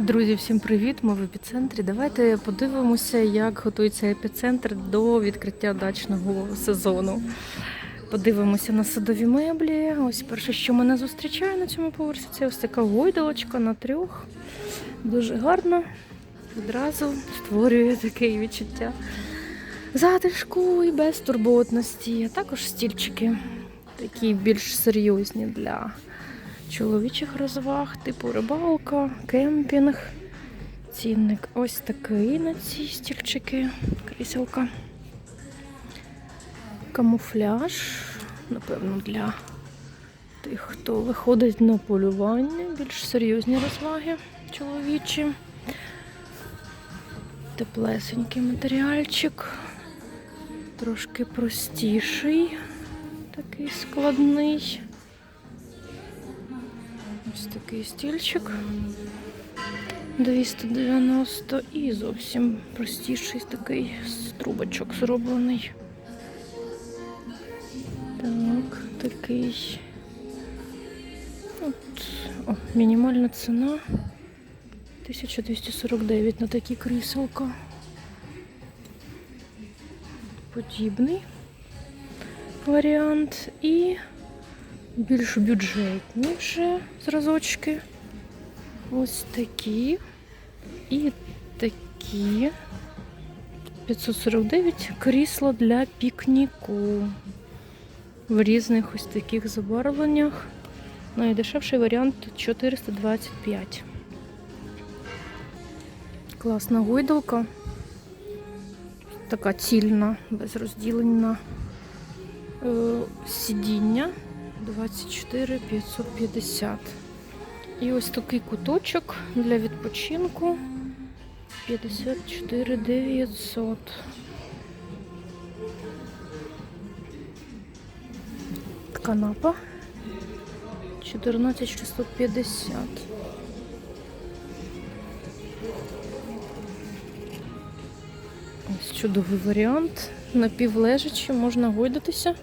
Друзі, всім привіт! Ми в епіцентрі. Давайте подивимося, як готується епіцентр до відкриття дачного сезону. Подивимося на садові меблі. Ось перше, що мене зустрічає на цьому поверсі, це ось така гойдалочка на трьох. Дуже гарно. Відразу створює таке відчуття затишку і безтурботності. А також стільчики, такі більш серйозні для чоловічих розваг, типу рибалка, кемпінг. Цінник ось такий на ці стільчики, кріселка. Камуфляж, напевно, для тих, хто виходить на полювання, більш серйозні розваги чоловічі. Теплесенький матеріальчик, трошки простіший, такий складний. Ось такий стільчик 290 і зовсім простіший такий з трубочок зроблений. Так, такий. От, о, мінімальна ціна 1249 на такі кріселка. Подібний варіант і більш бюджетні вже зразочки. Ось такі. І такі. 549 крісла для пікніку. В різних ось таких забарвленнях. Найдешевший варіант 425. Класна гойдалка. Така цільна, без розділення е, сидіння. 24 550. І ось такий куточок для відпочинку 54 900. Канапа 14 650. Ось чудовий варіант. Напівлежачи, можна гойдатися.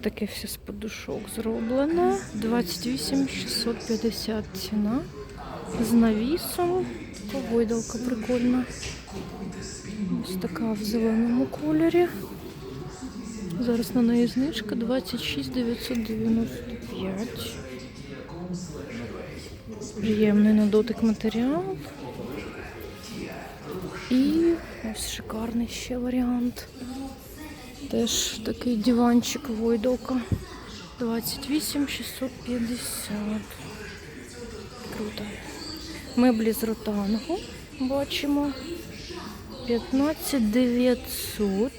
Таке все з подушок зроблено. 28 650 ціна. З навісом. Гойдалка прикольна. Ось така в зеленому кольорі. Зараз на неї знижка 26 995. Приємний на дотик матеріал. І ось шикарний ще варіант. Теж такий диванчик Войдолка. 28 650. Круто. Меблі з ротангу бачимо. 15 900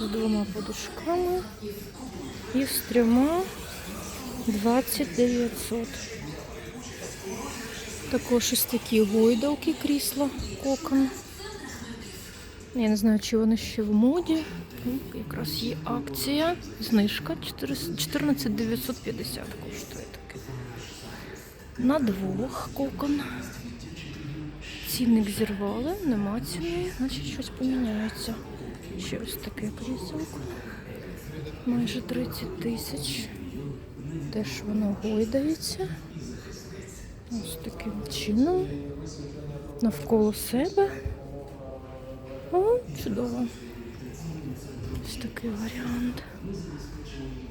з двома подушками і з трьома 20 900. Також ось такі гойдалки крісла кокон. Я не знаю, чи вони ще в моді. Ну, Якраз є акція. Знижка 14 950 коштує таке. На двох кокон. Цінник зірвали, нема ціни, значить щось поміняється. Ще ось таке кріселко. Майже 30 тисяч. Теж воно гойдається. Ось таким чином. Навколо себе. О, чудово. Такий варіант.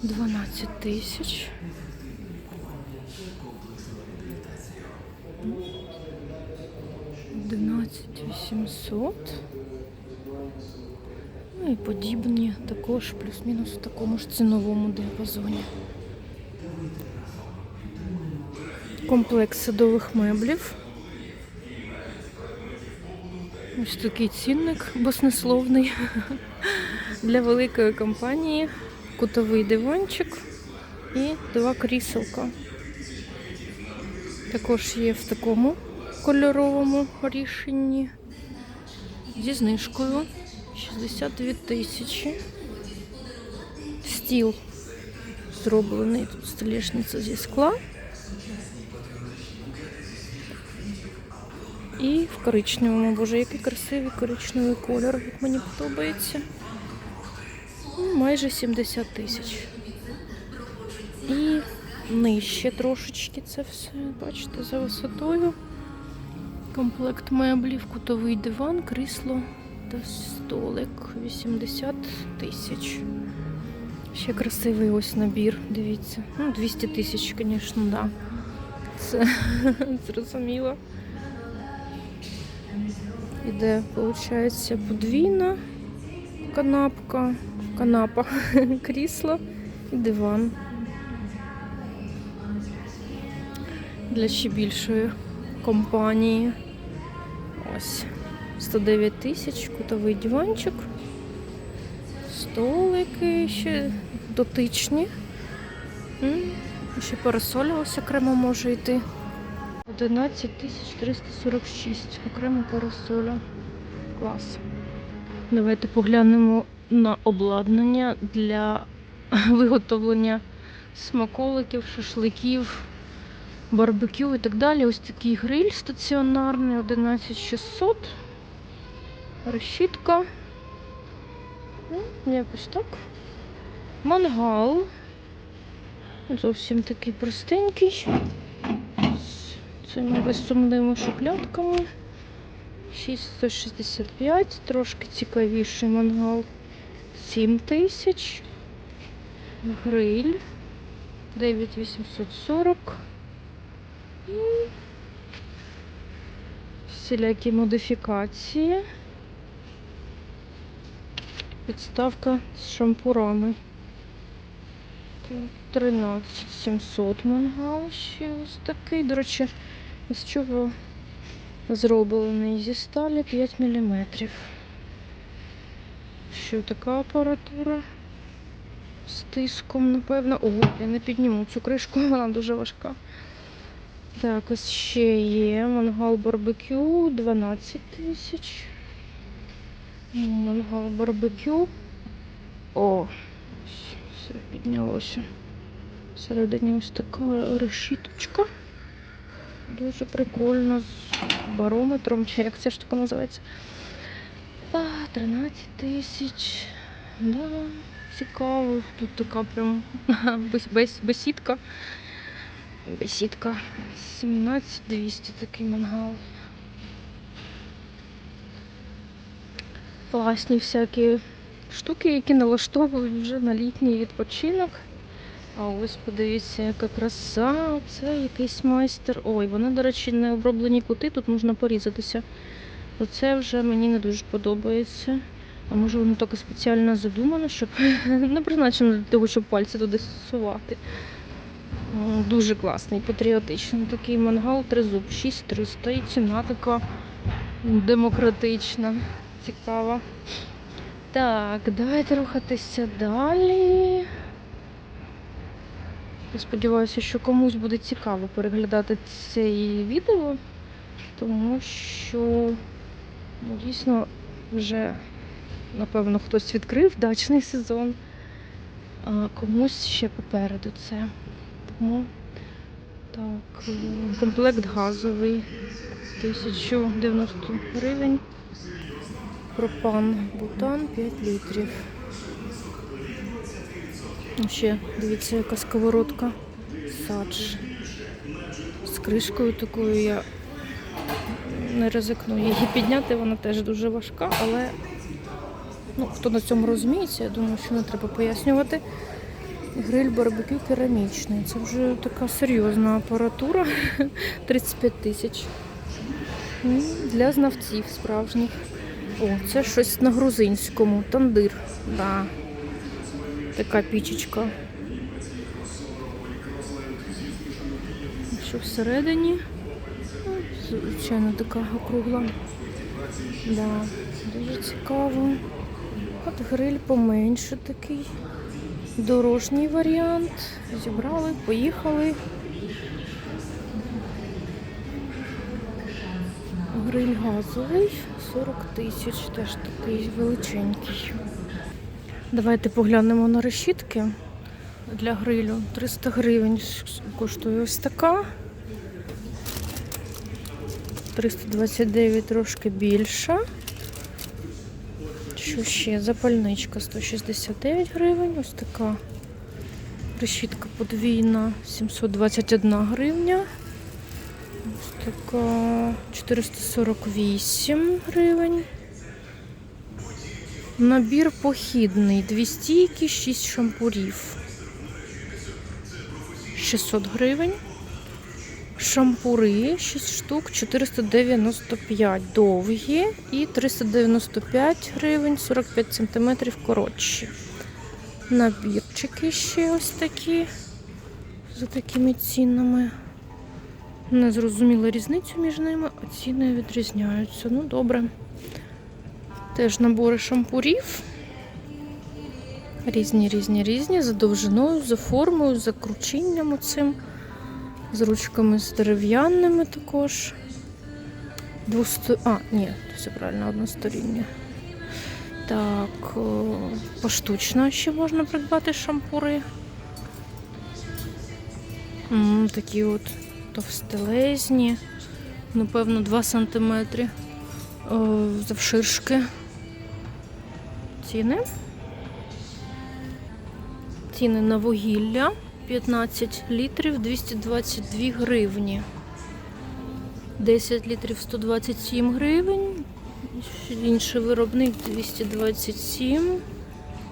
12 тисяч. Одинадцять вісімсот. Ну і подібні також плюс-мінус в такому ж ціновому діапазоні. Комплекс садових меблів. Ось такий цінник баснословний для великої компанії. Кутовий диванчик і два кріселка. Також є в такому кольоровому рішенні зі знижкою 62 тисячі. Стіл зроблений тут столішниця зі скла. І в коричневому, боже, який красивий коричневий кольор, як мені подобається. Майже 70 тисяч. І нижче трошечки це все. Бачите, за висотою. Комплект меблів, кутовий диван, крісло та столик 80 тисяч. Ще красивий ось набір, дивіться. Ну, 200 тисяч, звісно, да. Це зрозуміло. Іде, виходить, подвійна канапка, канапа, крісло і диван. Для ще більшої компанії. Ось. 109 тисяч, кутовий диванчик. Столики ще дотичні. Ще ось окремо може йти. 11 тисяч 346. Окремо парасоля. Клас. Давайте поглянемо на обладнання для виготовлення смаколиків, шашликів, барбекю і так далі. Ось такий гриль стаціонарний 11600. Решітка. Ну, Якось так. Мангал. Зовсім такий простенький. З цими безсумними шухлядками. 665, трошки цікавіший мангал. 7 тисяч. Гриль. 9840. І всілякі модифікації. Підставка з шампурами. 13 700 мангал ще ось такий. До речі, з чого зроблений? Зі сталі 5 мм. Що така апаратура? З тиском, напевно. О, я не підніму цю кришку, вона дуже важка. Так, ось ще є мангал барбекю 12 тисяч. Мангал барбекю. О, все піднялося. Всередині ось така решіточка. Дуже прикольно з барометром, чи як ця штука називається. А, 13 тисяч. Да, цікаво. Тут така прям бес, бес, бесідка. Бесідка. 17 200 такий мангал. Класні всякі штуки, які налаштовують вже на літній відпочинок. А ось подивіться, яка краса. Це якийсь майстер. Ой, вони, до речі, не оброблені кути, тут можна порізатися. Оце вже мені не дуже подобається. А може воно так спеціально задумано, щоб не призначено для того, щоб пальці туди сувати. Дуже класний, патріотичний такий мангал, тризуб 6300 і ціна така демократична, цікава. Так, давайте рухатися далі. Я сподіваюся, що комусь буде цікаво переглядати це відео, тому що ну, дійсно вже, напевно, хтось відкрив дачний сезон, а комусь ще попереду це. Тому так, комплект газовий 1090 гривень. Пропан, бутан 5 літрів. Ну, Ще дивіться, яка сковородка. Садж. З кришкою такою я не ризикну її підняти, вона теж дуже важка, але ну, хто на цьому розуміється, я думаю, що не треба пояснювати. Гриль барбекю керамічний. Це вже така серйозна апаратура. 35 тисяч. Для знавців справжніх. О, це щось на грузинському. Тандир. Да. Така пічечка. Що всередині? Ну, Звичайно, така округла. Да, дуже цікаво. От гриль поменше такий. Дорожній варіант. Зібрали, поїхали. Гриль газовий 40 тисяч, теж такий величенький. Давайте поглянемо на решітки для грилю. 300 гривень коштує ось така. 329 трошки більша. Що ще? Запальничка 169 гривень. Ось така Решітка подвійна 721 гривня. Ось така 448 гривень. Набір похідний, дві стійки, 6 шампурів. 600 гривень. Шампури 6 штук 495 довгі і 395 гривень 45 сантиметрів коротші. Набірчики ще ось такі за такими цінами. Не зрозуміла різницю між ними, а ціни відрізняються. Ну, добре. Теж набори шампурів. Різні, різні, різні, за довжиною, за формою, за кручінням оцим, з ручками з дерев'яними також. Двусто... А, ні, все правильно, одностороннє. Так, поштучно ще можна придбати шампури. М, такі от товстелезні, напевно, 2 см завширшки. Ціни. Ціни на вугілля 15 літрів 222 гривні. 10 літрів 127 гривень. Інший виробник 227,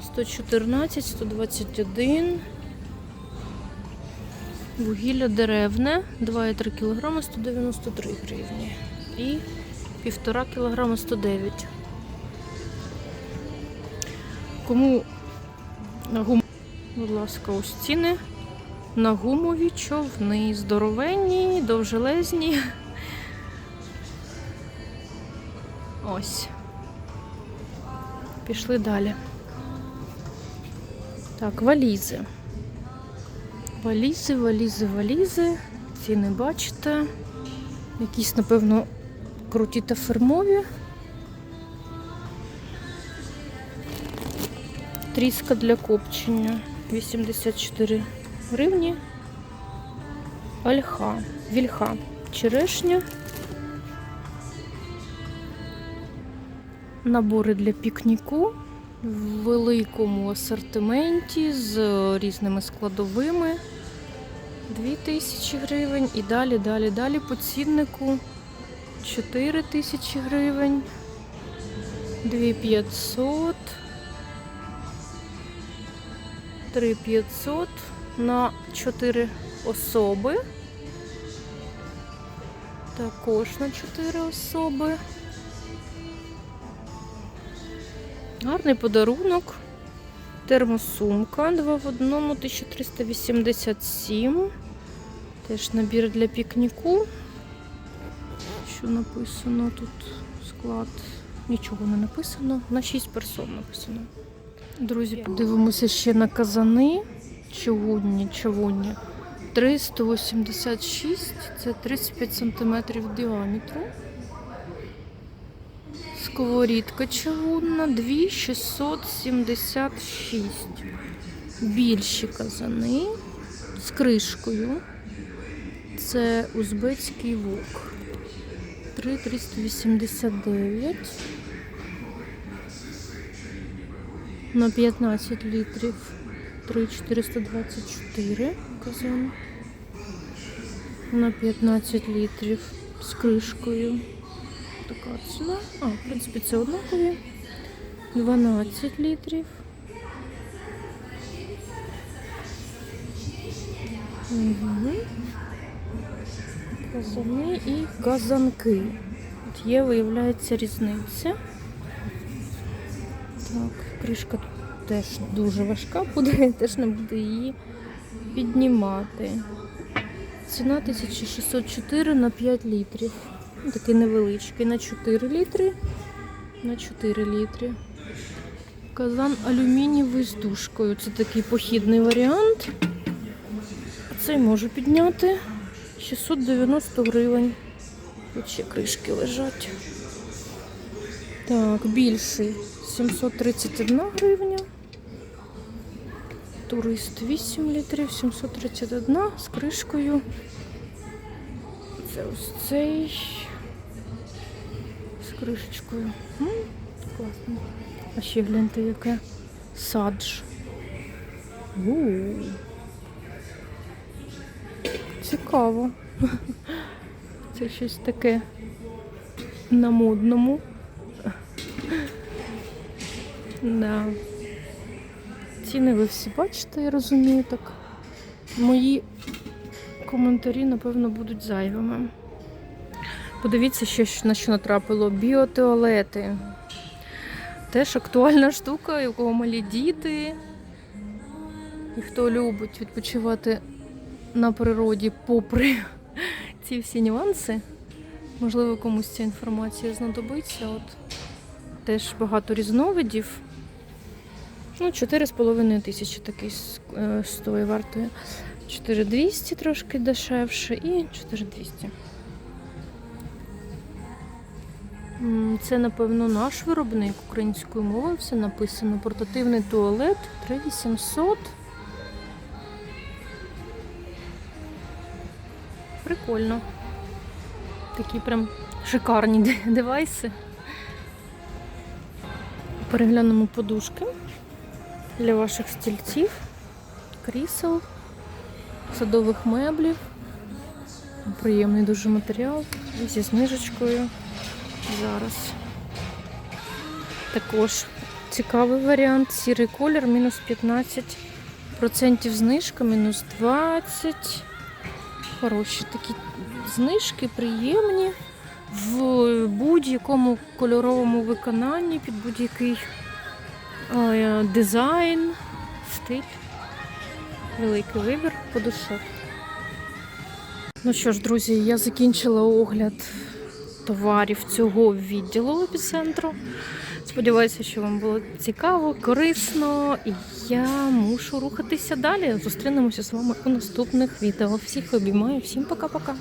114, 121. Вугілля деревне 2,3 кг 193 гривні. І 1,5 кг 109. Кому на гум... Будь ласка, ось ціни на гумові човни. Здоровенні, довжелезні. Ось. Пішли далі. Так, валізи. Валізи, валізи, валізи. Ціни бачите. Якісь, напевно, круті та фермові. Тріска для копчення. 84 гривні. Альха, вільха, черешня. Набори для пікніку в великому асортименті з різними складовими. 2000 гривень. І далі, далі, далі по ціннику. 4 тисячі гривень, 2500, 3500 на 4 особи. Також на 4 особи. Гарний подарунок. Термосумка 2 в одному 1387. Теж набір для пікніку. Що написано тут? Склад. Нічого не написано. На 6 персон написано. Друзі, подивимося ще на казани. Чавунні, чавунні. 386, це 35 см діаметру. Сковорідка чавунна 2676. Більші казани з кришкою. Це узбецький вок. 3,389. На 15 літрів 3,424 казан. На 15 літрів з кришкою. Така ціна. А, в принципі, це однакові. 12 літрів. Угу. Казани і казанки. От є, виявляється, різниця. Так, кришка теж дуже важка буде, я теж не буду її піднімати. Ціна 1604 на 5 літрів. Ну, Такий невеличкий на 4 літри. На 4 літри. Казан алюмінієвий з дужкою. Це такий похідний варіант. Цей можу підняти 690 гривень. Тут ще кришки лежать. Так, більший 731 гривня. Турист 8 літрів, 731 з кришкою. Це ось цей з кришечкою. М, класно. А ще гляньте, яке садж. У, цікаво. Це щось таке на модному. Да. Ціни ви всі бачите, я розумію так. Мої коментарі, напевно, будуть зайвими. Подивіться, що, на що натрапило. Біотуалети. Теж актуальна штука, у кого малі діти. І хто любить відпочивати на природі попри ці всі нюанси. Можливо, комусь ця інформація знадобиться. От теж багато різновидів. Ну, 4,5 тисячі такий е, стоїть вартує. 4200 трошки дешевше і 4200. Це, напевно, наш виробник українською мовою. Все написано. Портативний туалет 3800. Прикольно. Такі прям шикарні девайси. Переглянемо подушки для ваших стільців, крісел, садових меблів. Приємний дуже матеріал зі знижечкою. Зараз. Також цікавий варіант. Сірий колір, мінус 15% знижка, мінус 20%. Хороші такі знижки, приємні. В будь-якому кольоровому виконанні, під будь-який дизайн, стиль. Великий вибір по душе. Ну що ж, друзі, я закінчила огляд товарів цього відділу епіцентру. Сподіваюся, що вам було цікаво, корисно, і я мушу рухатися далі. Зустрінемося з вами у наступних відео. Всіх обіймаю, всім пока-пока.